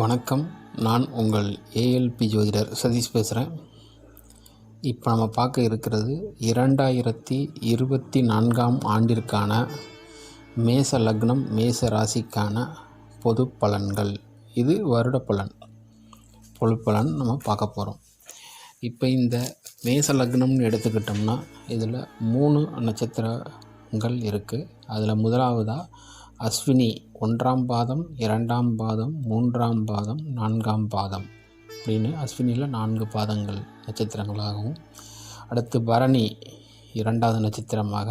வணக்கம். நான் உங்கள் ஏஎல்பி ஜோதிடர் சதீஷ் பேசுகிறேன் இப்போ நம்ம பார்க்க இருக்கிறது இரண்டாயிரத்தி இருபத்தி நான்காம் ஆண்டிற்கான மேச லக்னம் மேச ராசிக்கான பொது பலன்கள். இது வருட பலன். பொது பலன் நம்ம பார்க்க போகிறோம் இப்போ இந்த மேச லக்னம்னு எடுத்துக்கிட்டோம்னா இதில் மூணு நட்சத்திரங்கள் இருக்குது அதில் முதலாவதாக அஸ்வினி ஒன்றாம் பாதம் இரண்டாம் பாதம் மூன்றாம் பாதம் நான்காம் பாதம் அப்படின்னு அஸ்வினியில் நான்கு பாதங்கள் நட்சத்திரங்களாகவும் அடுத்து பரணி இரண்டாவது நட்சத்திரமாக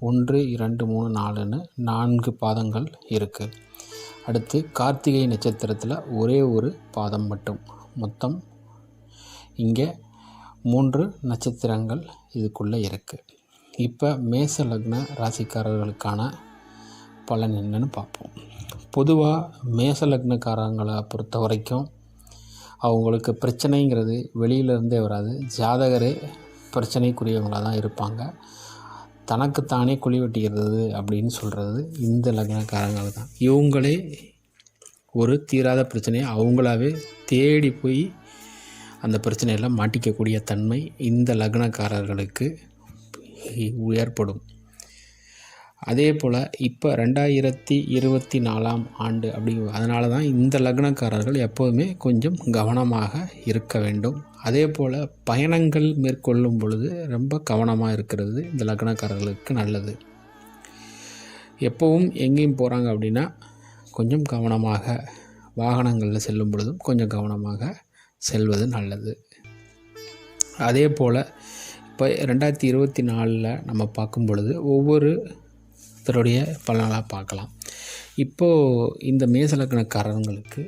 ஒன்று இரண்டு மூணு நாலுன்னு நான்கு பாதங்கள் இருக்குது அடுத்து கார்த்திகை நட்சத்திரத்தில் ஒரே ஒரு பாதம் மட்டும். மொத்தம் இங்கே மூன்று நட்சத்திரங்கள் இதுக்குள்ளே இருக்குது இப்போ மேச லக்ன ராசிக்காரர்களுக்கான பலன் என்னன்னு பார்ப்போம். பொதுவாக மேச லக்னக்காரங்களை பொறுத்த வரைக்கும் அவங்களுக்கு பிரச்சனைங்கிறது வெளியிலேருந்தே வராது. ஜாதகரே பிரச்சனைக்குரியவங்களாக தான் இருப்பாங்க. தனக்குத்தானே குழி வெட்டிக்கிறது அப்படின்னு சொல்கிறது இந்த லக்னக்காரங்கள் தான். இவங்களே ஒரு தீராத பிரச்சனையை அவங்களாவே தேடி போய் அந்த பிரச்சனையெல்லாம் மாட்டிக்கக்கூடிய தன்மை இந்த லக்னக்காரர்களுக்கு ஏற்படும். அதே போல் இப்போ ரெண்டாயிரத்தி இருபத்தி நாலாம் ஆண்டு அப்படி அதனால தான் இந்த லக்னக்காரர்கள் எப்போதுமே கொஞ்சம் கவனமாக இருக்க வேண்டும். அதே போல் பயணங்கள் மேற்கொள்ளும் பொழுது ரொம்ப கவனமாக இருக்கிறது இந்த லக்னக்காரர்களுக்கு நல்லது. எப்போவும் எங்கேயும் போகிறாங்க அப்படின்னா கொஞ்சம் கவனமாக வாகனங்களில் செல்லும் பொழுதும் கொஞ்சம் கவனமாக செல்வது நல்லது. அதே போல் இப்போ ரெண்டாயிரத்தி இருபத்தி நாலில் நம்ம பார்க்கும் பொழுது ஒவ்வொரு ஒருத்தருடைய பலனாக பார்க்கலாம். இப்போது இந்த மேசலக்கணக்காரங்களுக்கு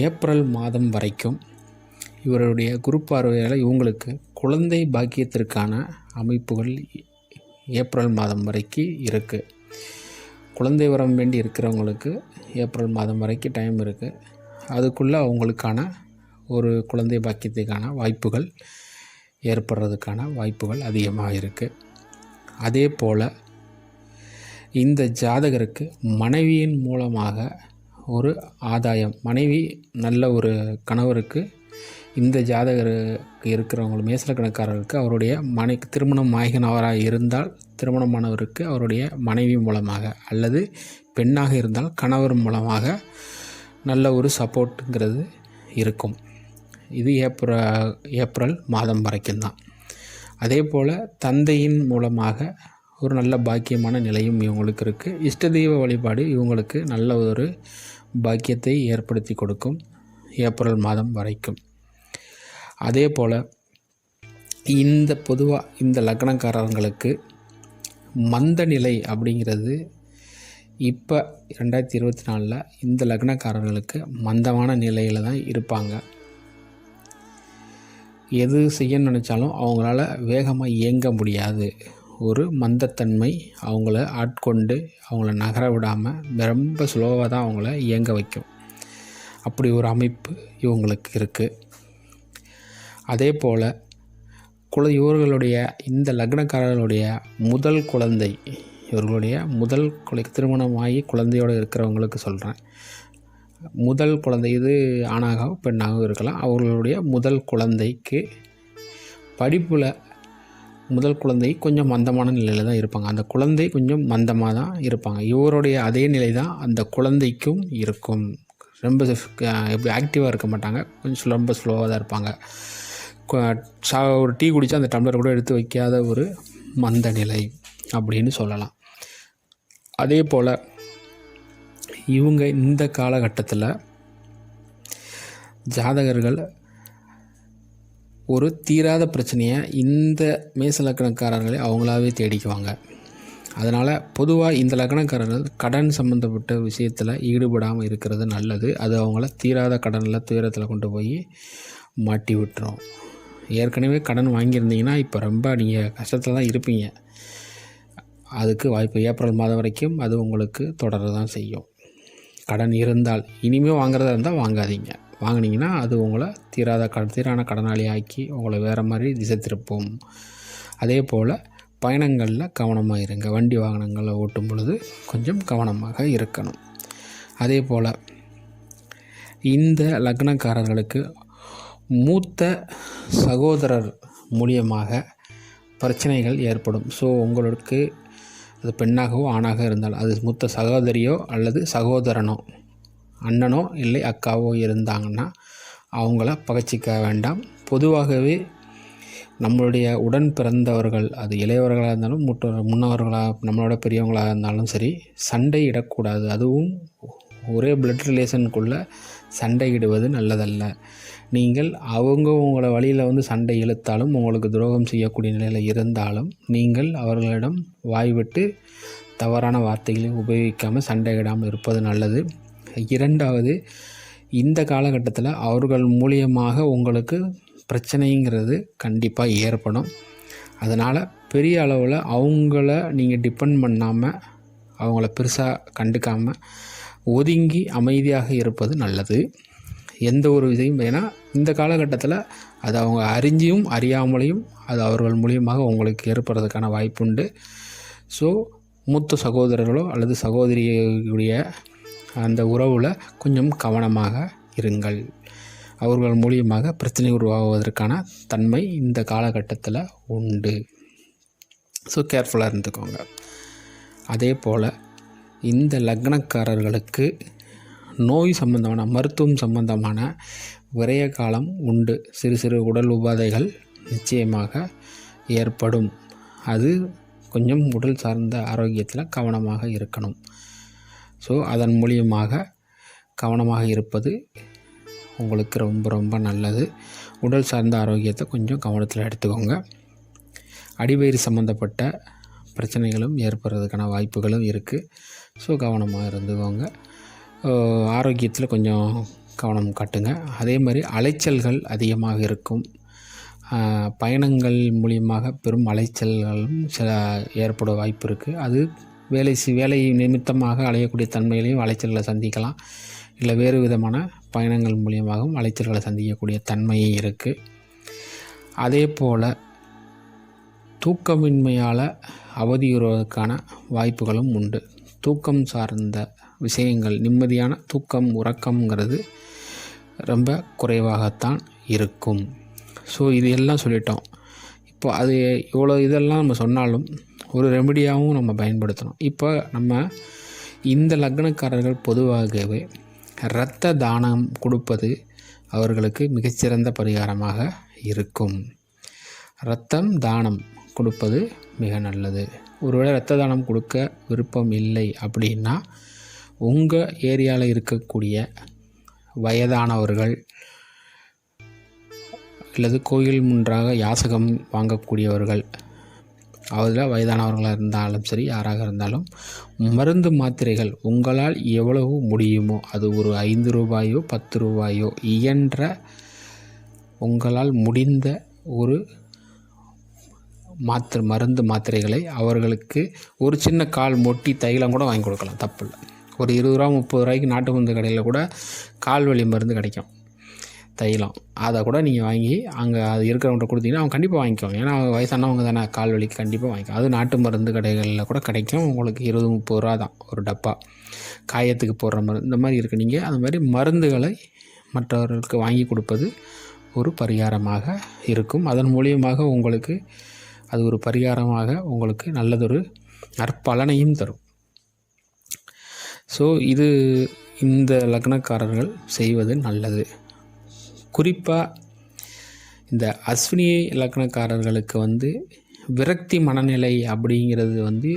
ஏப்ரல் மாதம் வரைக்கும் இவருடைய குரு பார்வையால் இவங்களுக்கு குழந்தை பாக்கியத்திற்கான அமைப்புகள் ஏப்ரல் மாதம் வரைக்கும் இருக்குது குழந்தை வரம் வேண்டி இருக்கிறவங்களுக்கு ஏப்ரல் மாதம் வரைக்கும் டைம் இருக்குது அதுக்குள்ளே அவங்களுக்கான ஒரு குழந்தை பாக்கியத்துக்கான வாய்ப்புகள் ஏற்படுறதுக்கான வாய்ப்புகள் அதிகமாக இருக்குது அதே போல் இந்த ஜாதகருக்கு மனைவியின் மூலமாக ஒரு ஆதாயம் மனைவி நல்ல ஒரு கணவருக்கு இந்த ஜாதகருக்கு இருக்கிறவங்களும் மேசலக்கணக்காரருக்கு அவருடைய மனை திருமணம் ஆகினவராக இருந்தால் திருமணமானவருக்கு அவருடைய மனைவி மூலமாக அல்லது பெண்ணாக இருந்தால் கணவர் மூலமாக நல்ல ஒரு சப்போர்ட்டுங்கிறது இருக்கும். இது ஏப்ரல் ஏப்ரல் மாதம் வரைக்கும் தான் அதே போல் தந்தையின் மூலமாக ஒரு நல்ல பாக்கியமான நிலையும் இவங்களுக்கு இருக்குது இஷ்ட தெய்வ வழிபாடு இவங்களுக்கு நல்ல ஒரு பாக்கியத்தை ஏற்படுத்தி கொடுக்கும். ஏப்ரல் மாதம் வரைக்கும். அதே போல் இந்த பொதுவாக இந்த லக்னக்காரங்களுக்கு மந்த நிலை அப்படிங்கிறது இப்போ ரெண்டாயிரத்தி இருபத்தி நாலில் இந்த லக்னக்காரர்களுக்கு மந்தமான நிலையில் தான் இருப்பாங்க. எது செய்யணும்னு நினச்சாலும் அவங்களால வேகமாக இயங்க முடியாது. ஒரு மந்தத்தன்மை அவங்கள ஆட்கொண்டு அவங்கள நகர விடாமல் ரொம்ப ஸ்லோவாக தான் அவங்கள இயங்க வைக்கும். அப்படி ஒரு அமைப்பு இவங்களுக்கு இருக்குது அதே போல் குல இவர்களுடைய இந்த லக்னக்காரர்களுடைய முதல் குழந்தை இவர்களுடைய முதல் குலை திருமணமாகி குழந்தையோடு இருக்கிறவங்களுக்கு சொல்கிறேன் முதல் குழந்தை இது ஆணாகவும் பெண்ணாகவும் இருக்கலாம். அவர்களுடைய முதல் குழந்தைக்கு படிப்பில் முதல் குழந்தை கொஞ்சம் மந்தமான நிலையில் தான் இருப்பாங்க. அந்த குழந்தை கொஞ்சம் மந்தமாக தான் இருப்பாங்க. இவருடைய அதே நிலை தான் அந்த குழந்தைக்கும் இருக்கும். ரொம்ப எப்படி ஆக்டிவாக இருக்க மாட்டாங்க. கொஞ்சம் ரொம்ப ஸ்லோவாக தான் இருப்பாங்க. ஒரு டீ குடித்தா அந்த டம்ளர் கூட எடுத்து வைக்காத ஒரு மந்த நிலை அப்படின்னு சொல்லலாம். அதே போல் இவங்க இந்த காலகட்டத்தில் ஜாதகர்கள் ஒரு தீராத பிரச்சனையை இந்த மேச லக்கணக்காரர்களே அவங்களாவே தேடிக்குவாங்க. அதனால் பொதுவாக இந்த லக்கணக்காரர்கள் கடன் சம்மந்தப்பட்ட விஷயத்தில் ஈடுபடாமல் இருக்கிறது நல்லது. அது அவங்கள தீராத கடனில் துயரத்தில் கொண்டு போய் மாட்டி விட்டுரும். ஏற்கனவே கடன் வாங்கியிருந்தீங்கன்னா இப்போ ரொம்ப நீங்கள் கஷ்டத்தில் தான் இருப்பீங்க. அதுக்கு வாய்ப்பு ஏப்ரல் மாதம் வரைக்கும் அது உங்களுக்கு தொடர தான் செய்யும். கடன் இருந்தால் இனிமேல் வாங்குறதா இருந்தால் வாங்காதீங்க. வாங்கினீங்கன்னா அது உங்களை தீராத கட தீரான கடனாளி ஆக்கி உங்களை வேறு மாதிரி திசை திருப்பும். அதே போல் பயணங்களில் கவனமாக இருங்க. வண்டி வாகனங்களில் ஓட்டும் பொழுது கொஞ்சம் கவனமாக இருக்கணும். அதே போல் இந்த லக்னக்காரர்களுக்கு மூத்த சகோதரர் மூலியமாக பிரச்சனைகள் ஏற்படும். ஸோ உங்களுக்கு அது பெண்ணாகவோ ஆணாக இருந்தால் அது மூத்த சகோதரியோ அல்லது சகோதரனோ அண்ணனோ இல்லை அக்காவோ இருந்தாங்கன்னா அவங்கள பகைச்சிக்க வேண்டாம். பொதுவாகவே நம்மளுடைய உடன் பிறந்தவர்கள் அது இளையவர்களாக இருந்தாலும் முற்ற முன்னவர்களாக நம்மளோட பெரியவங்களாக இருந்தாலும் சரி சண்டை இடக்கூடாது. அதுவும் ஒரே பிளட் ரிலேஷனுக்குள்ளே சண்டையிடுவது நல்லதல்ல. நீங்கள் அவங்க உங்களை வழியில் வந்து சண்டை இழுத்தாலும் உங்களுக்கு துரோகம் செய்யக்கூடிய நிலையில் இருந்தாலும் நீங்கள் அவர்களிடம் வாய்விட்டு தவறான வார்த்தைகளை உபயோகிக்காமல் சண்டையிடாமல் இருப்பது நல்லது. இரண்டாவது இந்த காலகட்டத்தில் அவர்கள் மூலியமாக உங்களுக்கு பிரச்சனைங்கிறது கண்டிப்பாக ஏற்படும். அதனால் பெரிய அளவில் அவங்கள நீங்கள் டிபெண்ட் பண்ணாமல் அவங்கள பெருசாக கண்டுக்காமல் ஒதுங்கி அமைதியாக இருப்பது நல்லது. எந்த ஒரு இதையும் ஏன்னா இந்த காலகட்டத்தில் அது அவங்க அறிஞ்சியும் அறியாமலையும் அது அவர்கள் மூலியமாக உங்களுக்கு ஏற்படுறதுக்கான வாய்ப்புண்டு. ஸோ மூத்த சகோதரர்களோ அல்லது சகோதரியுடைய அந்த உறவில் கொஞ்சம் கவனமாக இருங்கள். அவர்கள் மூலியமாக பிரச்சனை உருவாகுவதற்கான தன்மை இந்த காலகட்டத்தில் உண்டு. ஸோ கேர்ஃபுல்லாக இருந்துக்கோங்க. அதே போல் இந்த லக்னக்காரர்களுக்கு நோய் சம்பந்தமான மருத்துவம் சம்பந்தமான விரைய காலம் உண்டு. சிறு சிறு உடல் உபாதைகள் நிச்சயமாக ஏற்படும். அது கொஞ்சம் உடல் சார்ந்த ஆரோக்கியத்தில் கவனமாக இருக்கணும். ஸோ அதன் மூலியமாக கவனமாக இருப்பது உங்களுக்கு ரொம்ப ரொம்ப நல்லது. உடல் சார்ந்த ஆரோக்கியத்தை கொஞ்சம் கவனத்தில் எடுத்துக்கோங்க. அடிவயிறு சம்மந்தப்பட்ட பிரச்சனைகளும் ஏற்படுறதுக்கான வாய்ப்புகளும் இருக்குது ஸோ கவனமாக இருந்துக்கோங்க. ஆரோக்கியத்தில் கொஞ்சம் கவனம் காட்டுங்க. அதே மாதிரி அலைச்சல்கள் அதிகமாக இருக்கும். பயணங்கள் மூலியமாக பெரும் அலைச்சல்களும் சில ஏற்பட வாய்ப்பு இருக்குது அது வேலை வேலை நிமித்தமாக அலையக்கூடிய தன்மைகளையும் அலைச்சல்களை சந்திக்கலாம். இல்லை வேறு விதமான பயணங்கள் மூலியமாகவும் அலைச்சல்களை சந்திக்கக்கூடிய தன்மையும் இருக்குது அதே போல் தூக்கமின்மையால் அவதியுறுவதற்கான வாய்ப்புகளும் உண்டு. தூக்கம் சார்ந்த விஷயங்கள் நிம்மதியான தூக்கம் உறக்கம்ங்கிறது ரொம்ப குறைவாகத்தான் இருக்கும். ஸோ இது எல்லாம் சொல்லிட்டோம். இப்போ அது இவ்வளோ இதெல்லாம் நம்ம சொன்னாலும் ஒரு ரெமடியாகவும் நம்ம பயன்படுத்தணும். இப்போ நம்ம இந்த லக்னக்காரர்கள் பொதுவாகவே இரத்த தானம் கொடுப்பது அவர்களுக்கு மிகச்சிறந்த பரிகாரமாக இருக்கும். இரத்தம் தானம் கொடுப்பது மிக நல்லது. ஒருவேளை இரத்த தானம் கொடுக்க விருப்பம் இல்லை அப்படின்னா உங்கள் ஏரியாவில் இருக்கக்கூடிய வயதானவர்கள் அல்லது கோயில் முன்றாக யாசகம் வாங்கக்கூடியவர்கள் அதில் வயதானவர்களாக இருந்தாலும் சரி யாராக இருந்தாலும் மருந்து மாத்திரைகள் உங்களால் எவ்வளவு முடியுமோ அது ஒரு ஐந்து ரூபாயோ பத்து ரூபாயோ இயன்ற உங்களால் முடிந்த ஒரு மாத்திரை மருந்து மாத்திரைகளை அவர்களுக்கு ஒரு சின்ன கால் மொட்டி தைலம் கூட வாங்கி கொடுக்கலாம். தப்பு இல்லை ஒரு இருபது ரூபா முப்பது ரூபாய்க்கு நாட்டு மருந்து கடையில் கூட கால் வலி மருந்து கிடைக்கும். தைலம். அதை கூட நீங்கள் வாங்கி அங்கே அது இருக்கிறவங்கள்ட்ட கொடுத்தீங்கன்னா அவங்க கண்டிப்பாக வாங்கிக்குவாங்க. ஏன்னா அவங்க வயசானவங்க தானே கால் வலிக்கு கண்டிப்பாக வாங்கிக்கும் அது நாட்டு மருந்து கடைகளில் கூட கிடைக்கும். உங்களுக்கு இருபது முப்பது ரூபா தான் ஒரு டப்பா. காயத்துக்கு போடுற மருந்து இந்த மாதிரி இருக்குது நீங்கள் அந்த மாதிரி மருந்துகளை மற்றவர்களுக்கு வாங்கி கொடுப்பது ஒரு பரிகாரமாக இருக்கும். அதன் மூலியமாக உங்களுக்கு அது ஒரு பரிகாரமாக உங்களுக்கு நல்லதொரு நற்பலனையும் தரும். ஸோ இது இந்த லக்னக்காரர்கள் செய்வது நல்லது. குறிப்பாக இந்த அஸ்வினி இலக்கணக்காரர்களுக்கு வந்து விரக்தி மனநிலை அப்படிங்கிறது வந்து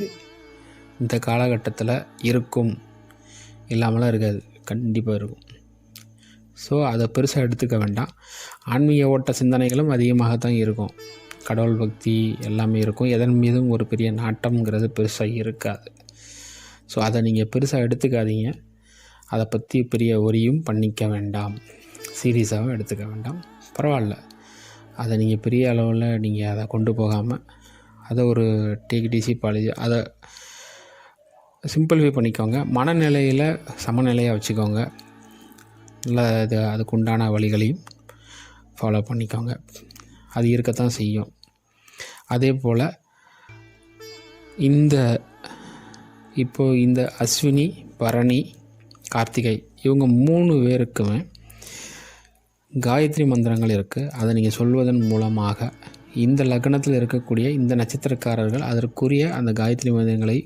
இந்த காலகட்டத்தில் இருக்கும். இல்லாமலாம் இருக்காது. கண்டிப்பாக இருக்கும். ஸோ அதை பெருசாக எடுத்துக்க வேண்டாம். ஆன்மீக ஓட்ட சிந்தனைகளும் அதிகமாக தான் இருக்கும். கடவுள் பக்தி எல்லாமே இருக்கும். எதன் மீதும் ஒரு பெரிய நாட்டம்ங்கிறது பெருசாக இருக்காது. ஸோ அதை நீங்கள் பெருசாக எடுத்துக்காதீங்க. அதை பற்றி பெரிய ஒரியும் பண்ணிக்க வேண்டாம். சீரியஸாகவும் எடுத்துக்க வேண்டாம். பரவாயில்ல. அதை நீங்கள் பெரிய அளவில் நீங்கள் அதை கொண்டு போகாமல் அதை ஒரு டிசி பாலிஜி அதை சிம்பிளிஃபை பண்ணிக்கோங்க. மனநிலையில் சமநிலையாக வச்சுக்கோங்க. இல்லை இது அதுக்கு உண்டான வழிகளையும் ஃபாலோ பண்ணிக்கோங்க. அது இருக்கத்தான் செய்யும். அதே போல் இந்த இப்போது இந்த அஸ்வினி பரணி கார்த்திகை இவங்க மூணு பேருக்குமே காயத்ரி மந்திரங்கள் இருக்குது அதை நீங்கள் சொல்வதன் மூலமாக இந்த லக்னத்தில் இருக்கக்கூடிய இந்த நட்சத்திரக்காரர்கள் அதற்குரிய அந்த காயத்ரி மந்திரங்களை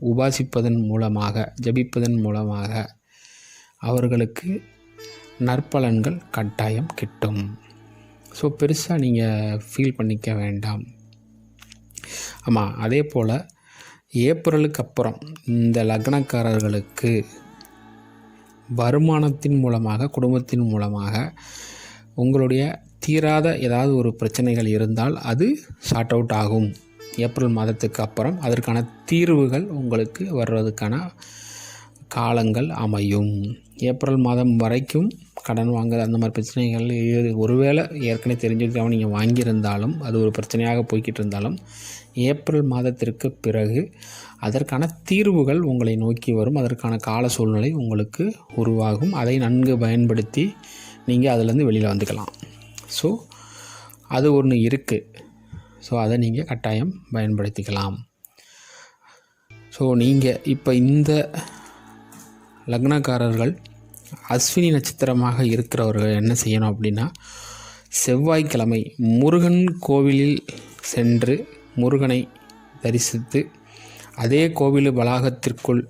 உபாசிப்பதன் மூலமாக ஜபிப்பதன் மூலமாக அவர்களுக்கு நற்பலன்கள் கட்டாயம் கிட்டும். ஸோ பெருசாக நீங்கள் ஃபீல் பண்ணிக்க வேண்டாம். ஆமாம் அதே போல் ஏப்ரலுக்கு அப்புறம் இந்த லக்னக்காரர்களுக்கு வருமானத்தின் மூலமாக குடும்பத்தின் மூலமாக உங்களுடைய தீராத ஏதாவது ஒரு பிரச்சனைகள் இருந்தால் அது ஷார்ட் அவுட் ஆகும். ஏப்ரல் மாதத்துக்கு அப்புறம் அதற்கான தீர்வுகள் உங்களுக்கு வர்றதுக்கான காலங்கள் அமையும். ஏப்ரல் மாதம் வரைக்கும் கடன் வாங்குறது அந்த மாதிரி பிரச்சனைகள் ஒருவேளை ஏற்கனவே தெரிஞ்சுக்காம நீங்கள் வாங்கியிருந்தாலும் அது ஒரு பிரச்சனையாக போய்கிட்டு இருந்தாலும் ஏப்ரல் மாதத்திற்கு பிறகு அதற்கான தீர்வுகள் உங்களை நோக்கி வரும். அதற்கான கால சூழ்நிலை உங்களுக்கு உருவாகும். அதை நன்கு பயன்படுத்தி நீங்கள் அதிலேருந்து வெளியில் வந்துக்கலாம். ஸோ அது ஒன்று இருக்குது ஸோ அதை நீங்கள் கட்டாயம் பயன்படுத்திக்கலாம். ஸோ நீங்கள் இப்போ இந்த லக்னக்காரர்கள் அஸ்வினி நட்சத்திரமாக இருக்கிறவர்கள் என்ன செய்யணும் அப்படின்னா செவ்வாய்க்கிழமை முருகன் கோவிலில் சென்று முருகனை தரிசித்து அதே கோவில் வளாகத்திற்குள்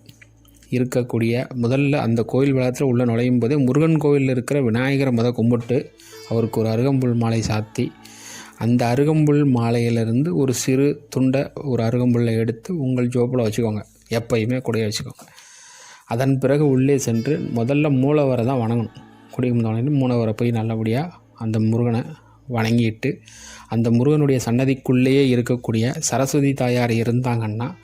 இருக்கக்கூடிய முதல்ல அந்த கோயில் வளாகத்தில் உள்ளே நுழையும் போதே முருகன் கோவிலில் இருக்கிற விநாயகரை முத கும்பிட்டு அவருக்கு ஒரு அருகம்புல் மாலை சாத்தி அந்த அருகம்புல் மாலையிலிருந்து ஒரு சிறு துண்டை ஒரு அருகம்புல்லை எடுத்து உங்கள் ஜோப்பில் வச்சுக்கோங்க. எப்பயுமே கூடயே வச்சுக்கோங்க. அதன் பிறகு உள்ளே சென்று முதல்ல மூலவரை தான் வணங்கணும். குடிக்கும் மூலவரை போய் நல்லபடியாக அந்த முருகனை வணங்கிட்டு அந்த முருகனுடைய சன்னதிக்குள்ளேயே இருக்கக்கூடிய சரஸ்வதி தாயார் இருந்தாங்கன்னா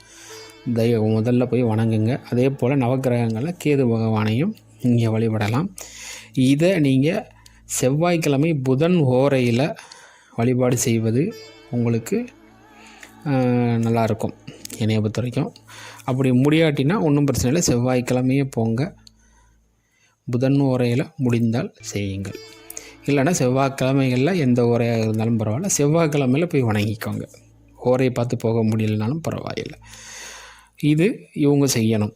தெய்வ முதல்ல போய் வணங்குங்க. அதே போல் நவக்கிரகங்களில் கேது பகவானையும் இங்கே வழிபடலாம். இதை நீங்கள் செவ்வாய்க்கிழமை புதன் ஓரையில் வழிபாடு செய்வது உங்களுக்கு நல்லாயிருக்கும் என்னையை பொறுத்த வரைக்கும் அப்படி முடியாட்டினா ஒன்றும் பிரச்சனை இல்லை. செவ்வாய்க்கிழமையே போங்க. புதன் ஓரையில் முடிந்தால் செய்யுங்கள். இல்லைன்னா செவ்வாய்க்கிழமைகளில் எந்த ஓரையாக இருந்தாலும் பரவாயில்ல. செவ்வாய்க்கிழமையில் போய் வணங்கிக்கோங்க. ஓரையை பார்த்து போக முடியலனாலும் பரவாயில்லை. இது இவங்க செய்யணும்.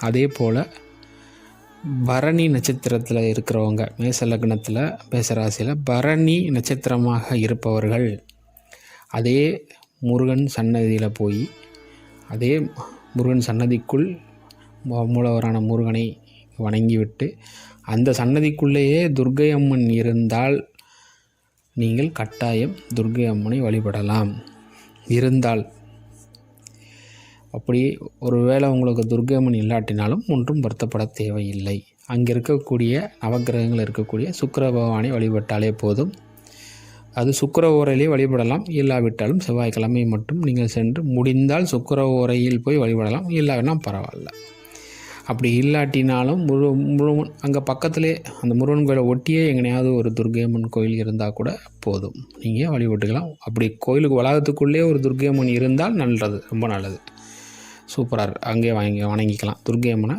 அதே போல் பரணி நட்சத்திரத்தில் இருக்கிறவங்க மேச லக்னத்தில் மேசராசியில் பரணி நட்சத்திரமாக இருப்பவர்கள் அதே முருகன் சன்னதியில் போய் அதே முருகன் சன்னதிக்குள் மூலவரான முருகனை வணங்கிவிட்டு அந்த சன்னதிக்குள்ளேயே துர்கை அம்மன் இருந்தால் நீங்கள் கட்டாயம் துர்கை அம்மனை வழிபடலாம். இருந்தால் அப்படி ஒருவேளை உங்களுக்கு துர்கை இல்லாட்டினாலும் ஒன்றும் வருத்தப்பட தேவையில்லை. அங்கே இருக்கக்கூடிய நவகிரகங்கள் இருக்கக்கூடிய சுக்கர பகவானை வழிபட்டாலே போதும். அது சுக்கர ஓரையிலே வழிபடலாம் இல்லாவிட்டாலும் செவ்வாய்க்கிழமை மட்டும் நீங்கள் சென்று முடிந்தால் சுக்கர ஓரையில் போய் வழிபடலாம் இல்லாவினா பரவாயில்ல. அப்படி இல்லாட்டினாலும் முழு முழுவன் அங்கே பக்கத்திலே அந்த முருகன் கோயிலை ஒட்டியே எங்கனையாவது ஒரு துர்கையம்மன் கோயில் இருந்தால் கூட போதும். நீங்கள் வழிபட்டுக்கலாம். அப்படி கோயிலுக்கு வளாகத்துக்குள்ளே ஒரு துர்கையம்மன் இருந்தால் நல்லது ரொம்ப நல்லது. சூப்பராக அங்கே வாங்கி வணங்கிக்கலாம். துர்கையம்மனை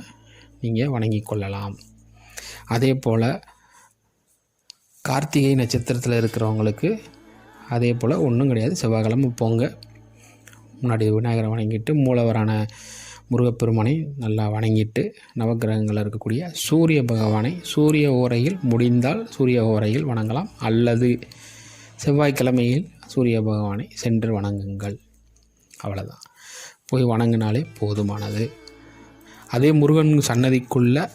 நீங்கள் வணங்கி கொள்ளலாம் அதே போல் கார்த்திகை நட்சத்திரத்தில் இருக்கிறவங்களுக்கு அதே போல் ஒன்றும் கிடையாது. செவ்வாய்க்கிழமை போங்க. முன்னாடி விநாயகரை வணங்கிட்டு மூலவரான முருகப்பெருமானை நல்லா வணங்கிட்டு நவக்கிரகங்களில் இருக்கக்கூடிய சூரிய பகவானை சூரிய ஓரையில் முடிந்தால் சூரிய ஓரையில் வணங்கலாம். அல்லது செவ்வாய்க்கிழமையில் சூரிய பகவானை சென்று வணங்குங்கள். அவ்வளோதான் போய் வணங்கினாலே போதுமானது. அதே முருகன் சன்னதிக்குள்ளே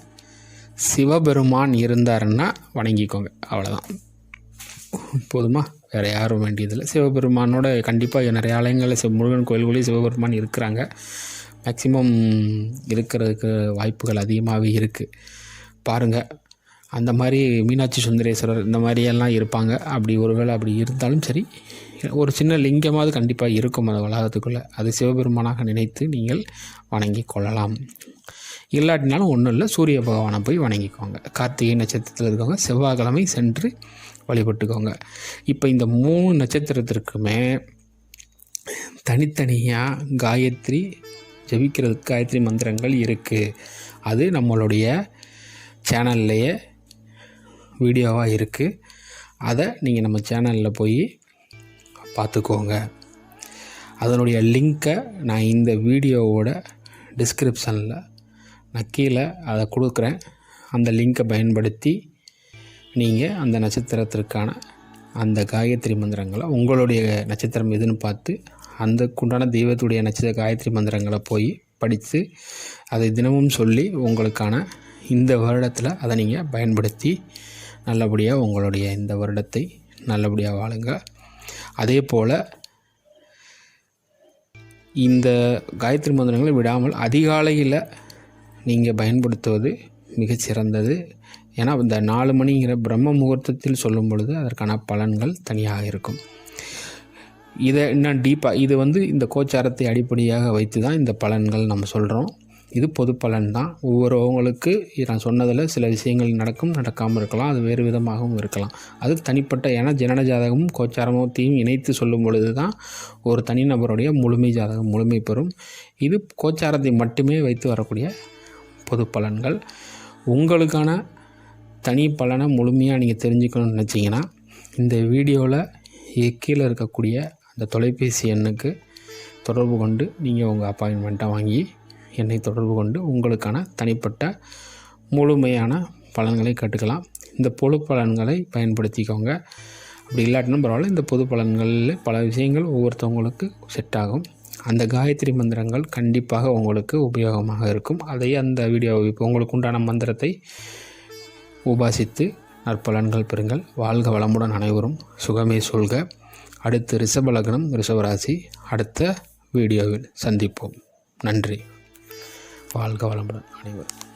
சிவபெருமான் இருந்தாருன்னா வணங்கிக்கோங்க. அவ்வளோதான் போதுமா? வேறு யாரும் வேண்டியதில்லை. சிவபெருமானோட கண்டிப்பாக நிறைய ஆலயங்களில் சிவ முருகன் கோயில்களையும் சிவபெருமான் இருக்கிறாங்க. மேக்சிமம் இருக்கிறதுக்கு வாய்ப்புகள் அதிகமாகவே இருக்குது பாருங்கள் அந்த மாதிரி மீனாட்சி சுந்தரேஸ்வரர் இந்த மாதிரியெல்லாம் இருப்பாங்க. அப்படி ஒருவேளை அப்படி இருந்தாலும் சரி ஒரு சின்ன லிங்கமாவது கண்டிப்பாக இருக்கும் அந்த வளாகத்துக்குள்ளே. அது சிவபெருமானாக நினைத்து நீங்கள் வணங்கி கொள்ளலாம். இல்லாட்டினாலும் ஒன்றும் இல்லை. சூரிய பகவானை போய் வணங்கிக்கோங்க. கார்த்திகை நட்சத்திரத்தில் இருக்கவங்க செவ்வாய்க்கிழமை சென்று வழிபட்டுக்கோங்க. இப்போ இந்த மூணு நட்சத்திரத்திற்குமே தனித்தனியாக காயத்ரி ஜபிக்கிறதுக்கு காயத்ரி மந்திரங்கள் இருக்குது அது நம்மளுடைய சேனல்லையே வீடியோவாக இருக்குது அதை நீங்கள் நம்ம சேனலில் போய் பார்த்துக்கோங்க. அதனுடைய லிங்க்கை நான் இந்த வீடியோவோட டிஸ்கிரிப்ஷனில் நான் கீழே அதை கொடுக்குறேன். அந்த லிங்க்கை பயன்படுத்தி நீங்கள் அந்த நட்சத்திரத்திற்கான அந்த காயத்ரி மந்திரங்களை உங்களுடைய நட்சத்திரம் எதுன்னு பார்த்து அந்த குண்டான தெய்வத்துடைய நட்சத்திர காயத்ரி மந்திரங்களை போய் படித்து அதை தினமும் சொல்லி உங்களுக்கான இந்த வருடத்தில் அதை நீங்கள் பயன்படுத்தி நல்லபடியாக உங்களுடைய இந்த வருடத்தை நல்லபடியாக வாழுங்க. அதே போல் இந்த காயத்ரி மந்திரங்களை விடாமல் அதிகாலையில் நீங்கள் பயன்படுத்துவது மிகச்சிறந்தது ஏன்னா இந்த நாலு மணிங்கிற பிரம்ம முகூர்த்தத்தில் சொல்லும் பொழுது அதற்கான பலன்கள் தனியாக இருக்கும். இதை இன்னும் டீப்பாக இது வந்து இந்த கோச்சாரத்தை அடிப்படையாக வைத்து தான் இந்த பலன்கள் நம்ம சொல்கிறோம் இது பொது பலன் தான். ஒவ்வொருவங்களுக்கு நான் சொன்னதில் சில விஷயங்கள் நடக்கும் நடக்காமல் இருக்கலாம். அது வேறு விதமாகவும் இருக்கலாம். அது தனிப்பட்ட ஏன்னா ஜனன ஜாதகமும் கோச்சாரமத்தையும் இணைத்து சொல்லும் பொழுது தான் ஒரு தனிநபருடைய முழுமை ஜாதகம் முழுமை பெறும். இது கோச்சாரத்தை மட்டுமே வைத்து வரக்கூடிய பொது பலன்கள். உங்களுக்கான தனி பலனை முழுமையாக நீங்கள் தெரிஞ்சுக்கணும்னு நினச்சிங்கன்னா இந்த வீடியோவில் கீழே இருக்கக்கூடிய அந்த தொலைபேசி எண்ணுக்கு தொடர்பு கொண்டு நீங்கள் உங்கள் அப்பாயின்மெண்ட்டை வாங்கி என்னை தொடர்பு கொண்டு உங்களுக்கான தனிப்பட்ட முழுமையான பலன்களை கற்றுக்கலாம். இந்த பொது பலன்களை பயன்படுத்திக்கோங்க. அப்படி இல்லாட்டினும் பரவாயில்ல. இந்த பொது பலன்களில் பல விஷயங்கள் ஒவ்வொருத்தவங்களுக்கு செட் ஆகும். அந்த காயத்ரி மந்திரங்கள் கண்டிப்பாக உங்களுக்கு உபயோகமாக இருக்கும். அதை அந்த வீடியோ இப்போ உங்களுக்கு உண்டான மந்திரத்தை உபாசித்து நற்பலன்கள் பெறுங்கள். வாழ்க வளமுடன் அனைவரும். சுகமே சொல்க. அடுத்து ரிஷப லக்னம் ரிஷபராசி அடுத்த வீடியோவில் சந்திப்போம். நன்றி. வாழ்க வளமுடன் அனைவரும்.